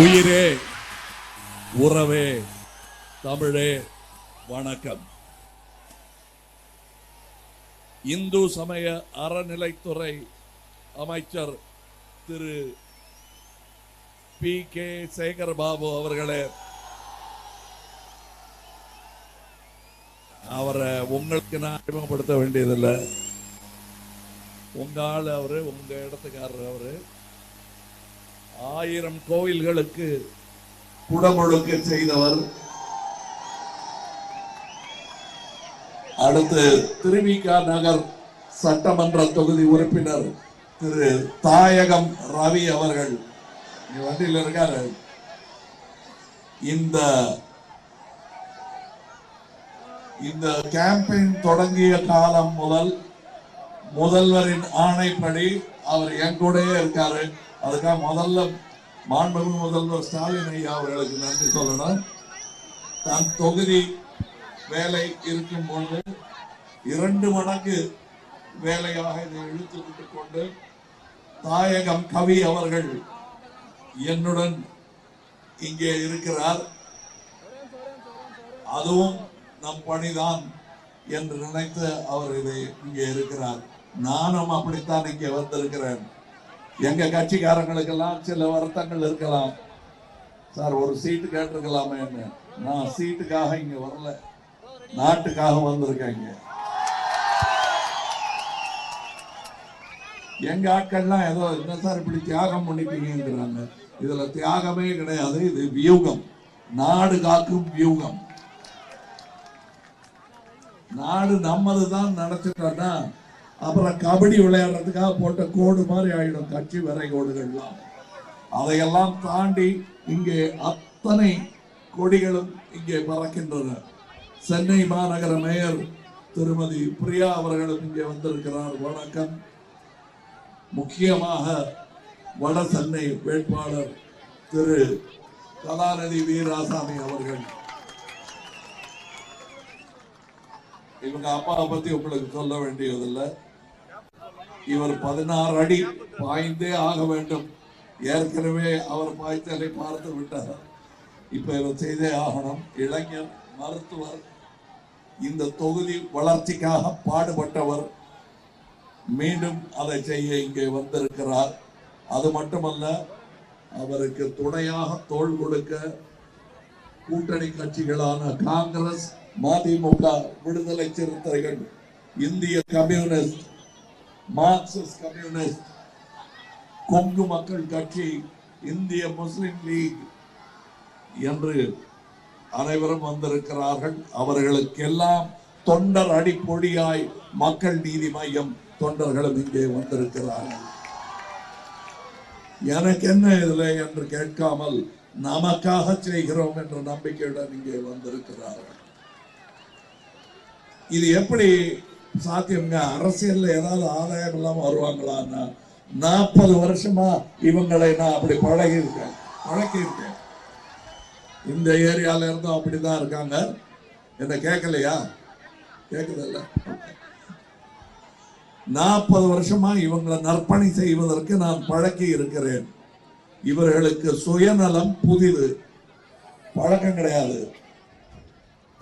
உயிரே உறவே தமிழே வணக்கம். இந்து சமய அறநிலைத்துறை அமைச்சர் திரு பி. கே. சேகர் பாபு அவர்களே அவரை உங்களுக்கு நான் அறிமுகப்படுத்த வேண்டியதில்லை. உங்க ஆள் அவரு உங்க இடத்துக்காரர் அவரு ஆயிரம் கோயில்களுக்கு குடமுழுக்கு செய்தவர். அடுத்து திருவிகா நகர் சட்டமன்ற தொகுதி உறுப்பினர் திரு தாயகம் ரவி அவர்கள். வண்டியில் இருக்காரு. இந்த இந்த கேம்பெயின் தொடங்கிய காலம் முதல் முதல்வரின் ஆணைப்படி அவர் என் கூடயே இருக்காரு. அதுக்காக முதல்ல மாண்புமிகு முதல்வர் ஸ்டாலின் ஐயா அவர்களுக்கு நன்றி சொல்லணும். தன் தொகுதி வேலை இருக்கும் பொழுது இரண்டு மடங்கு வேலையாக இதை இழுத்து விட்டுக் கொண்டு தாயகம் கவி அவர்கள் என்னுடன் இங்கே இருக்கிறார். அதுவும் நம் பணிதான் என்று நினைத்து அவர் இதை இங்கே இருக்கிறார். நானும் அப்படித்தான் இங்கே வந்திருக்கிறேன். எங்க கட்சிக்காரங்களுக்கெல்லாம் சில வருத்தங்கள் இருக்கலாம். சார் ஒரு சீட்டு கேட்டிருக்கலாமே நான் சீட்டுக்காக இங்க வரல. நாட்டுக்காக வந்திருக்கேன் இங்க. எங்க ஆட்கள்லாம் ஏதோ என்ன சார் இப்படி தியாகம் பண்ணிட்டீங்கிறாங்க இதுல தியாகமே கிடையாது இது வியூகம். நாடு காக்கும் வியூகம். நாடு நம்மது தான் அப்புறம் கபடி விளையாடுறதுக்காக போட்ட கோடு மாதிரி ஆயிடும் கட்சி வரை கோடுகள்லாம். அதையெல்லாம் தாண்டி இங்கே அத்தனை கொடிகளும் இங்கே பறக்கின்றன. சென்னை மாநகர மேயர் திருமதி பிரியா அவர்களும் இங்கே வந்திருக்கிறார். வணக்கம். முக்கியமாக வட சென்னை வேட்பாளர் திரு கலாநிதி வீராசாமி அவர்கள். இவங்க அப்பாவை பத்தி உங்களுக்கு சொல்ல வேண்டியதில்லை. இவர் பதினாறு அடி பாய்ந்தே ஆக வேண்டும். ஏற்கனவே அவர் பாய்ச்சலை பார்த்து விட்டார். இப்ப இவர் செய்தே ஆகணும். இளைஞர் மருத்துவர் இந்த தொகுதி வளர்ச்சிக்காக பாடுபட்டவர் மீண்டும் அதை செய்ய இங்கே வந்திருக்கிறார். அது மட்டுமல்ல அவருக்கு துணையாக தோல் கொடுக்க கூட்டணி கட்சிகளான காங்கிரஸ் மதிமுக விடுதலை சிறுத்தைகள் இந்திய கம்யூனிஸ்ட் மார்க்சிஸ்ட் கம்யூனிஸ்ட் கொங்கு மக்கள் கட்சி இந்திய முஸ்லிம் லீக் என்று அனைவரும் வந்திருக்கிறார்கள். அவர்களுக்கெல்லாம் தொண்டர் அடிப்பொடியாய் மக்கள் நீதி மையம் தொண்டர்களும் இங்கே வந்திருக்கிறார்கள். எனக்கு என்ன இதுல என்று கேட்காமல் நமக்காக செய்கிறோம் என்ற நம்பிக்கையுடன் இங்கே வந்திருக்கிறார்கள். இது எப்படி சாத்தியம்ங்க. அரசியல்ல ஏதாவது ஆதாயம் இல்லாம வருவாங்களான்னா நாற்பது வருஷமா இவங்களை நான் அப்படி பழகி இருக்கேன் பழக்கி இருக்கேன் இந்த ஏரியால இருந்தும் அப்படிதான் இருக்காங்க. என்ன கேட்கலையா? கேக்குதல்ல நாற்பது வருஷமா இவங்களை நற்பணி செய்வதற்கு நான் பழக்கி இருக்கிறேன். இவர்களுக்கு சுயநலம் புதிது. பழக்கம் கிடையாது.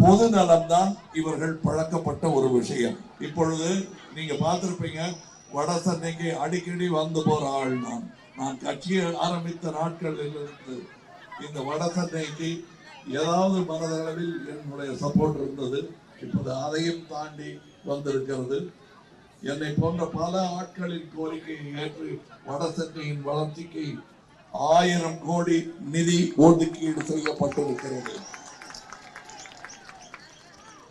பொது நலம்தான் இவர்கள் பழக்கப்பட்ட ஒரு விஷயம். இப்பொழுது நீங்க பார்த்திருப்பீங்க வட சென்னைக்கு அடிக்கடி வந்து போற ஆள் நான். நான் கட்சியை ஆரம்பித்த நாட்களில் இருந்து இந்த வட சென்னைக்கு ஏதாவது மனதளவில் என்னுடைய சப்போர்ட் இருந்தது. இப்போது அதையும் தாண்டி வந்திருக்கிறது. என்னை போன்ற பல ஆட்களின் கோரிக்கையை ஏற்று வட சென்னையின் வளர்ச்சிக்கு ஆயிரம் கோடி நிதி ஒதுக்கீடு செய்யப்பட்டிருக்கிறது.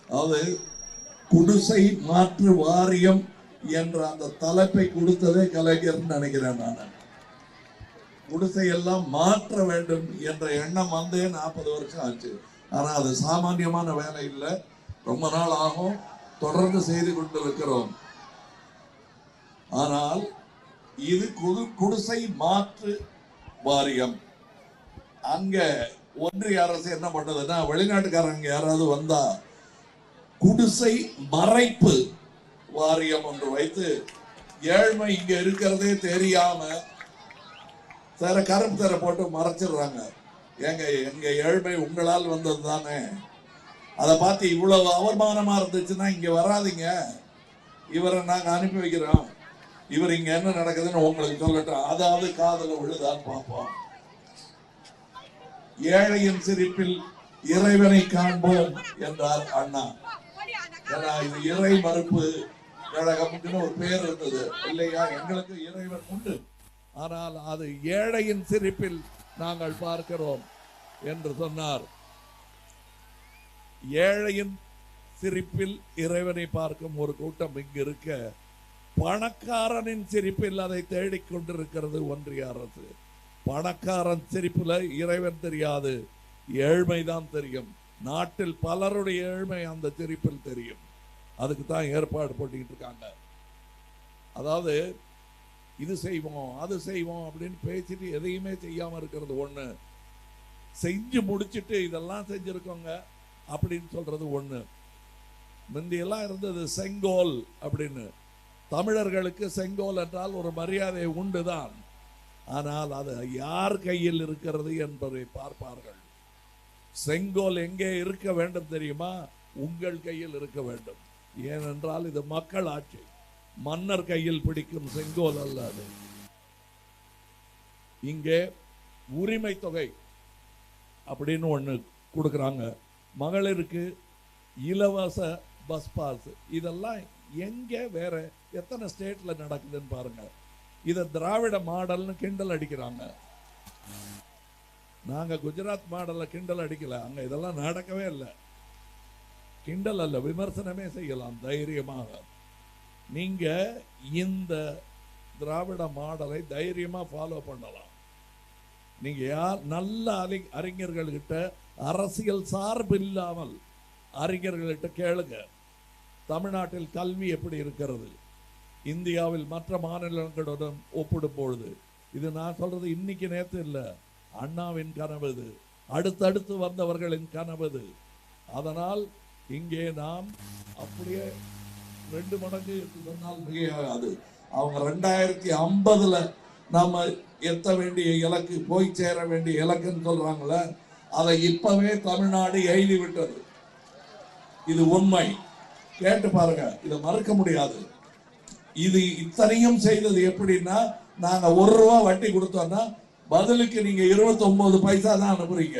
அது குடிசை மாற்று வாரியம் என்ற அந்த தலைப்பை கொடுத்ததே கலைஞர் நினைக்கிறேன் நான். குடிசை எல்லாம் மாற்ற வேண்டும் என்ற எண்ணம் வந்தே நாற்பது வருஷம் ஆச்சு. ஆனா அது சாமானியமான வேலை இல்லை. ரொம்ப நாள் ஆகும். தொடர்ந்து செய்து கொண்டிருக்கிறோம். ஆனால் இது குது குடிசை மாற்று வாரியம். அங்க ஒன்றிய அரசு என்ன பண்ணதுன்னா வெளிநாட்டுக்காரங்க யாராவது வந்தா குடிசை மறைப்பு வாரியம் ஒன்று வைத்து ஏழ்மை இங்க இருக்கிறதே தெரியாம தர கருப்பு தர போட்டு மறைச்சிடுறாங்க. ஏங்க எங்க ஏழ்மை உங்களால் வந்தது தானே? அதை பார்த்து இவ்வளவு அவமானமா இருந்துச்சுன்னா இங்க வராதீங்க. இவரை நாங்க அனுப்பி வைக்கிறோம். இவர் இங்க என்ன நடக்குதுன்னு உங்களுக்கு சொல்லட்டும். அதாவது காதல விழுதான்னு பார்ப்போம். ஏழையின் சிரிப்பில் இறைவனை காண்போம் என்றார் அண்ணா. ஏன்னா இது இறை மறுப்பு. கழகம்னு ஒரு பேர் இருந்தது. இல்லையா? எங்களுக்கு இறைவன் உண்டு. ஆனால் அது ஏழையின் சிரிப்பில் நாங்கள் பார்க்கிறோம் என்று சொன்னார். ஏழையின் சிரிப்பில் இறைவனை பார்க்கும் ஒரு கூட்டம் இங்கு இருக்க பணக்காரனின் சிரிப்பில் அதை தேடிக் கொண்டிருக்கிறது ஒன்றிய அரசு. பணக்காரன் சிரிப்புல இறைவன் தெரியாது ஏழ்மைதான் தெரியும். நாட்டில் பலருடைய ஏழ்மை அந்த சிரிப்பில் தெரியும். அதுக்கு தான் ஏற்பாடு பண்ணிக்கிட்டு இருக்காங்க. அதாவது இது செய்வோம் அது செய்வோம் அப்படின்னு பேசிட்டு எதையுமே செய்யாமல் இருக்கிறது ஒன்று செஞ்சு முடிச்சிட்டு இதெல்லாம் செஞ்சுருக்கோங்க அப்படின்னு சொல்றது ஒன்று முந்தியெல்லாம் இருந்தது செங்கோல் அப்படின்னு. தமிழர்களுக்கு செங்கோல் என்றால் ஒரு மரியாதை உண்டு தான் ஆனால் அது யார் கையில் இருக்கிறது என்பதை பார்ப்பார்கள். செங்கோல் எங்கே இருக்க வேண்டும் தெரியுமா? உங்கள் கையில் இருக்க வேண்டும். ஏனென்றால் இது மக்கள் ஆட்சி. மன்னர் கையில் பிடிக்கும் செங்கோல் அல்ல அது. இங்கே உரிமை தொகை அப்படின்னு ஒன்று கொடுக்குறாங்க. மகளிருக்கு இலவச பஸ் பாஸ். இதெல்லாம் எங்கே வேற எத்தனை ஸ்டேட்டில் நடக்குதுன்னு பாருங்க. இதை திராவிட மாடல்னு கிண்டல் அடிக்கிறாங்க. நாங்கள் குஜராத் மாடலில் கிண்டல் அடிக்கலை. அங்கே இதெல்லாம் நடக்கவே இல்லை. கிண்டல் அல்ல விமர்சனமே செய்யலாம் தைரியமாக. நீங்கள் இந்த திராவிட மாடலை தைரியமாக ஃபாலோ பண்ணலாம். நீங்கள் யார் நல்ல அறி அறிஞர்கள்கிட்ட அரசியல் சார்பு இல்லாமல் அறிஞர்கள்கிட்ட கேளுங்க. தமிழ்நாட்டில் கல்வி எப்படி இருக்கிறது? இந்தியாவில் மற்ற மாநிலங்களுடன் ஒப்பிடும் பொழுது. இது நான் சொல்கிறது இன்னைக்கு நேற்று இல்லை. அண்ணாவின் கனவு அடுத்தடுத்து வந்தவர்களின் கனவு அதனால் இங்கே நாம் அப்படியே ரெண்டு மடங்கு சொன்னால் மிகையாகாது. அவங்க ரெண்டாயிரத்தி ஐம்பதுல நாம எத்த வேண்டிய இலக்கு போய் சேர வேண்டிய இலக்குன்னு சொல்றாங்களே அதை இப்பவே தமிழ்நாடு எழுதி விட்டது. இது உண்மை. கேட்டு பாருங்க இதை மறுக்க முடியாது. இது இத்தனையும் செய்தது எப்படின்னா நாங்க ஒரு ரூபா வட்டி கொடுத்தோம்னா பதிலுக்கு நீங்க 29 பைசா தான் அனுப்புறீங்க.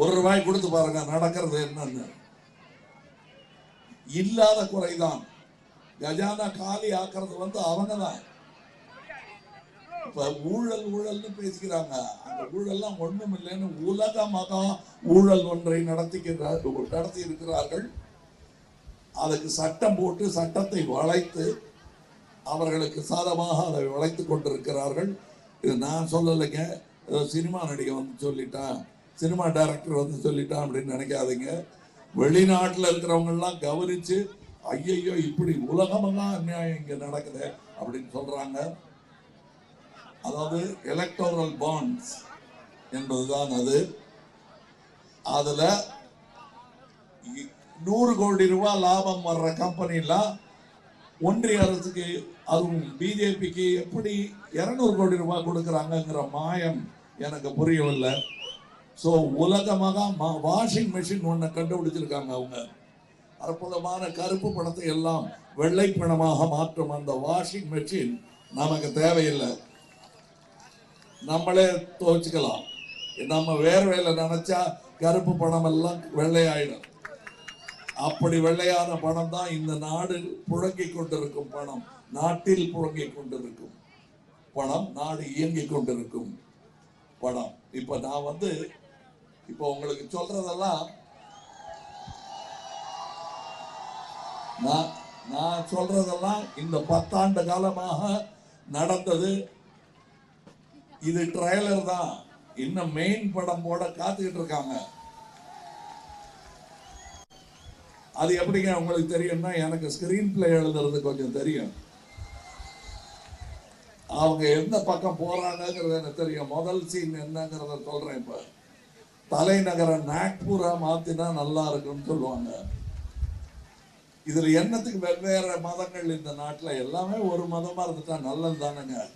ஒரு ரூபாய் கொடுத்து பாருங்க நடக்கிறது என்னன்னு. இல்லாத குறைதான். கஜானா காலி ஆக்குறது வந்து அவங்க தான் இப்ப ஊழல் ஊழல்னு பேசிக்கிறாங்க. அந்த ஊழல்லாம் ஒண்ணும் இல்லைன்னு உலக மகா ஊழல் ஒன்றை நடத்திக்கிறார் நடத்தி இருக்கிறார்கள். அதுக்கு சட்டம் போட்டு சட்டத்தை வளைத்து அவர்களுக்கு சாதமாக அதை வளைத்து கொண்டிருக்கிறார்கள். இது நான் சொல்லலைங்க. சினிமா நடிகை வந்து சொல்லிட்டான். சினிமா டைரக்டர் வந்து சொல்லிட்டான் அப்படின்னு நினைக்காதீங்க. வெளிநாட்டில் இருக்கிறவங்கெல்லாம் கவனித்து ஐயையோ இப்படி உலகமெல்லாம் அநியாயம் இங்கே நடக்குது அப்படின்னு சொல்கிறாங்க அதாவது எலக்டோரல் பாண்ட்ஸ் என்பதுதான் அது. அதில் நூறு கோடி ரூபாய் லாபம் வர்ற கம்பெனிலாம் ஒன்றிய அரசுக்கு அதுவும் பிஜேபிக்கு எப்படி இருநூறு கோடி ரூபாய் கொடுக்குறாங்கங்கிற மாயம் எனக்கு புரியவில்லை. ஸோ உலகமாக வாஷிங் மிஷின் ஒன்று கண்டுபிடிச்சிருக்காங்க அவங்க. அற்புதமான கருப்பு பணத்தை எல்லாம் வெள்ளை பணமாக மாற்றும் அந்த வாஷிங் மிஷின் நமக்கு தேவையில்லை. நம்மளே துவச்சிக்கலாம். நம்ம வேர்வையில் நினச்சா கருப்பு பணம் எல்லாம் வெள்ளையாயிடும். அப்படி வெள்ளையான பணம் தான் இந்த நாடு புழங்கிக் கொண்டிருக்கும் பணம். நாட்டில் புழங்கிக் கொண்டிருக்கும் பணம் நாடு இயங்கிக் கொண்டிருக்கும் பணம். இப்ப நான் வந்து இப்ப உங்களுக்கு சொல்றதெல்லாம் நான் நான் சொல்றதெல்லாம் இந்த பத்தாண்டு காலமாக நடந்தது. இது ட்ரைலர் தான். இன்னும் மெயின் படம் போட காத்துக்கிட்டு இருக்காங்க. அது எப்படிங்க உங்களுக்கு தெரியும்னா எனக்கு ஸ்கிரீன் பிளே எழுதுறது கொஞ்சம் தெரியும். அவங்க எந்த பக்கம் போறாங்கிறது எனக்கு தெரியும். முதல் சீன் என்னங்கிறத சொல்றேன் இப்ப. தலைநகரை நாக்பூரா மாத்தினா நல்லா இருக்கும்னு சொல்லுவாங்க. இதுல என்னத்துக்கு வெவ்வேறு மதங்கள் இந்த நாட்டில்? எல்லாமே ஒரு மதமா இருந்துட்டா நல்லது தானுங்க.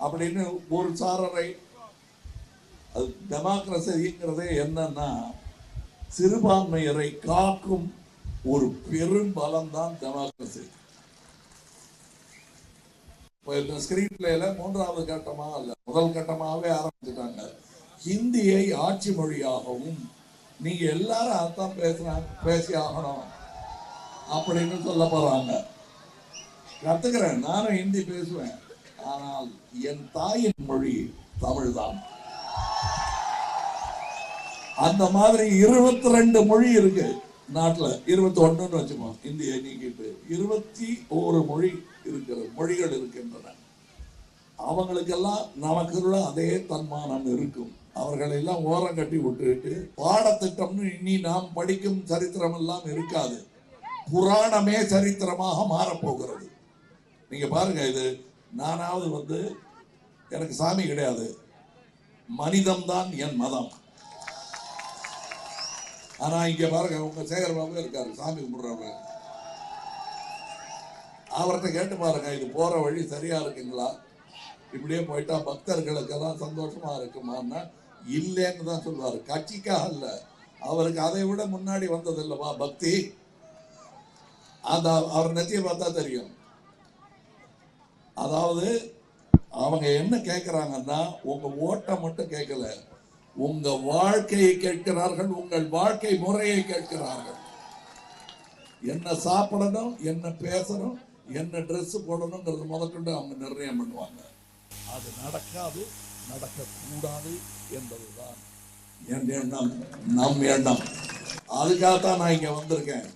அப்படின்னு ஒரு சாரரை அது டெமோக்ரஸிங்கிறதே என்னன்னா சிறுபான்மையரை காக்கும் ஒரு பெரும் பலம் தான் டெமோக்ரஸி இந்த ஸ்கிரீன் பிளேல மூன்றாவது கட்டமா அல்ல முதல் கட்டமாவே ஆரம்பிச்சுட்டாங்க. ஹிந்தியை ஆட்சி மொழியாகவும் நீங்க எல்லாரும் அதான் பேசுறாங்க பேசி ஆகணும் அப்படின்னு சொல்ல போறாங்க. கத்துக்கிறேன் நானும் ஹிந்தி பேசுவேன். ஆனால் என் தாயின் மொழி தமிழ் தான் அந்த மாதிரி இருபத்தி ரெண்டு மொழி இருக்கு. நாட்டில் இருபத்தி ஒன்றுன்னு வச்சுக்கோ இந்தியை நீக்கிட்டு இருபத்தி ஓரு மொழி இருக்கிற மொழிகள் இருக்கின்றன. அவங்களுக்கெல்லாம் நமக்குள்ள அதே தன்மானம் இருக்கும். அவர்களை எல்லாம் ஓரம் கட்டி விட்டுட்டு பாடத்திட்டம்னு இனி நாம் படிக்கும் சரித்திரம் எல்லாம் இருக்காது. புராணமே சரித்திரமாக மாறப்போகிறது. நீங்க பாருங்க இது நானாவது வந்து எனக்கு சாமி கிடையாது. மனிதம் தான் என் மதம். ஆனா இங்க பாருங்க உங்க சேகர் பாபு இருக்காரு சாமி கும்பிடுறவங்க அவர்கிட்ட கேட்டு பாருங்க இது போற வழி சரியா இருக்குங்களா? இப்படியே போயிட்டா பக்தர்களுக்கெல்லாம் சந்தோஷமா இருக்குமான்னா இல்லைன்னு தான் சொல்லுவாரு. கட்சிக்காக அல்ல அவருக்கு அதை விட முன்னாடி வந்தது இல்லைவா பக்தி? அந்த அவர் நெத்திய பார்த்தா தெரியும். அதாவது அவங்க என்ன கேட்குறாங்கன்னா உங்க ஓட்டை மட்டும் கேட்கல உங்க வாழ்க்கையை கேட்கிறார்கள் உங்கள் வாழ்க்கை முறையை கேட்கிறார்கள். என்ன சாப்பிடணும் என்ன பேசணும் என்ன ட்ரெஸ் போடணுங்கிறது முதற்கொண்டு அவங்க நிர்ணயம் பண்ணுவாங்க. அது நடக்காது நடக்கக்கூடாது என்பதுதான் என் எண்ணம் நம் எண்ணம். அதுக்காகத்தான் நான் இங்கே வந்திருக்கேன்.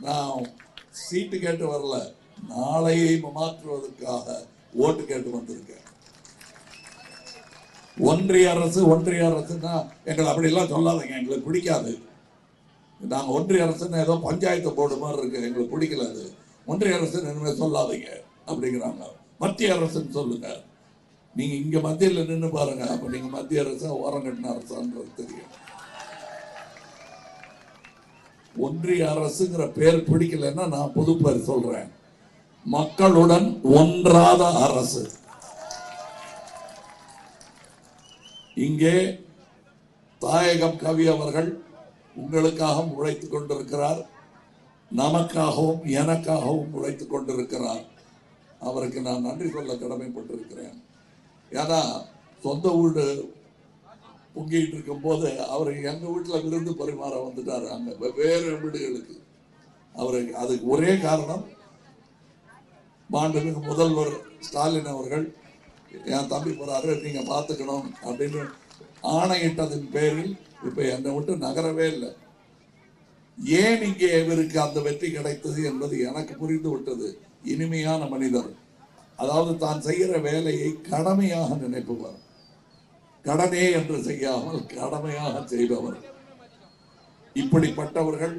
நான் சீட்டு கேட்டு வரல நாளையை மாற்றுவதற்காக ஓட்டு கேட்டு வந்திருக்கேன். ஒன்றிய அரசு ஒன்றிய அரசுன்னா எங்களை அப்படிலாம் சொல்லாதீங்க எங்களுக்கு பிடிக்காது. நாங்கள் ஒன்றிய அரசுன்னு ஏதோ பஞ்சாயத்து போர்டு மாதிரி இருக்குது எங்களுக்கு பிடிக்கல அது. ஒன்றிய அரசு இனிமேல் சொல்லாதீங்க அப்படிங்கிறாங்க. மத்திய அரசுன்னு சொல்லுங்க. நீங்கள் இங்கே மத்தியில் நின்று பாருங்க அப்போ நீங்கள் மத்திய அரசா ஓரம் கட்டின அரசான்றது தெரியும். ஒன்றிய அரசுங்கிற பேர் பிடிக்கலன்னா நான் புதுப்பேர் சொல்கிறேன் மக்களுடன் ஒன்றாத அரசு. இங்கே தாயகம் கவி அவர்கள் உங்களுக்காக உழைத்துக் கொண்டிருக்கிறார். நமக்காகவும் எனக்காகவும் உழைத்துக் கொண்டிருக்கிறார். அவருக்கு நான் நன்றி சொல்ல கடமைப்பட்டிருக்கிறேன். ஏன்னா சொந்த வீடு பொங்கிட்டு இருக்கும் போது அவர் எங்க வீட்டில் விருந்து பரிமாற வந்துட்டார் அங்க. வெவ்வேறு வீடுகளுக்கு. அவருக்கு அதுக்கு ஒரே காரணம் மாண்புமிகு முதல்வர் ஸ்டாலின் அவர்கள் என் தம்பி போறாரு நீங்க பார்த்துக்கணும் அப்படின்னு ஆணையிட்டதின் பேரில் இப்ப என்னை விட்டு நகரவே இல்லை. ஏன் இங்கே இவருக்கு அந்த வெற்றி கிடைத்தது என்பது எனக்கு புரிந்து விட்டது. இனிமையான மனிதர். அதாவது தான் செய்கிற வேலையை கடமையாக நினைப்பவர். கடனே என்று செய்யாமல் கடமையாக செய்பவர். இப்படிப்பட்டவர்கள்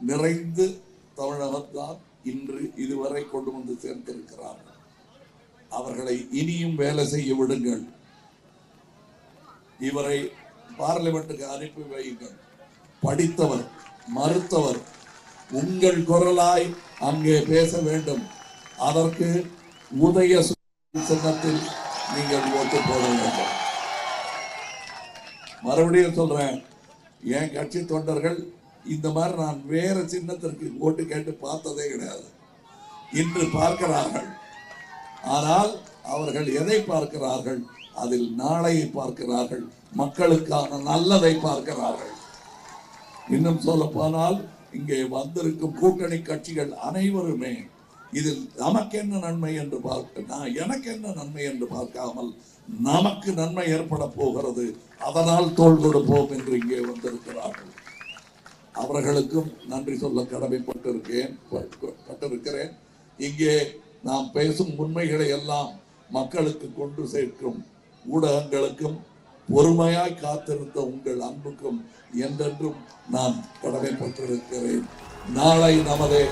நிறைந்து தமிழகத்தால் இன்று இதுவரை கொண்டு வந்து சேர்ந்திருக்கிறார்கள். அவர்களை இனியும் வேலை செய்ய விடுங்கள். இவரை பார்லிமெண்ட்டுக்கு அனுப்பி வையுங்கள். படித்தவர் மறுத்தவர் உங்கள் குரலாய் அங்கே பேச வேண்டும். அதற்கு உதய சு- சின்னத்தில் நீங்கள் ஓட்டு போட வேண்டும். மறுபடியும் சொல்றேன் என் கட்சி தொண்டர்கள் இந்த மாதிரி நான் வேற சின்னத்திற்கு ஓட்டு கேட்டு பார்த்ததே கிடையாது. இன்று பார்க்கிறார்கள் ஆனால் அவர்கள் எதை பார்க்கிறார்கள்? அதில் நாளையை பார்க்கிறார்கள். மக்களுக்கான நல்லதை பார்க்கிறார்கள். இன்னும் சொல்ல போனால் இங்கே வந்திருக்கும் கூட்டணி கட்சிகள் அனைவருமே இதில் நமக்கு என்ன நன்மை என்று பார்க்க நான் எனக்கு என்ன நன்மை என்று பார்க்காமல் நமக்கு நன்மை ஏற்பட போகிறது. அதனால் தோல் கொடுப்போம் என்று இங்கே வந்திருக்கிறார்கள். அவர்களுக்கும் நன்றி சொல்ல கடமைப்பட்டிருக்கேன் பட்டிருக்கிறேன். இங்கே நாம் பேசும் உண்மைகளை எல்லாம் மக்களுக்கு கொண்டு சேர்க்கும். ஊடகங்களுக்கும் பொறுமையாய் காத்திருந்த உங்கள் அன்புக்கும் என்றென்றும் நான் கடமைப்பட்டிருக்கிறேன். நாளை நமதே.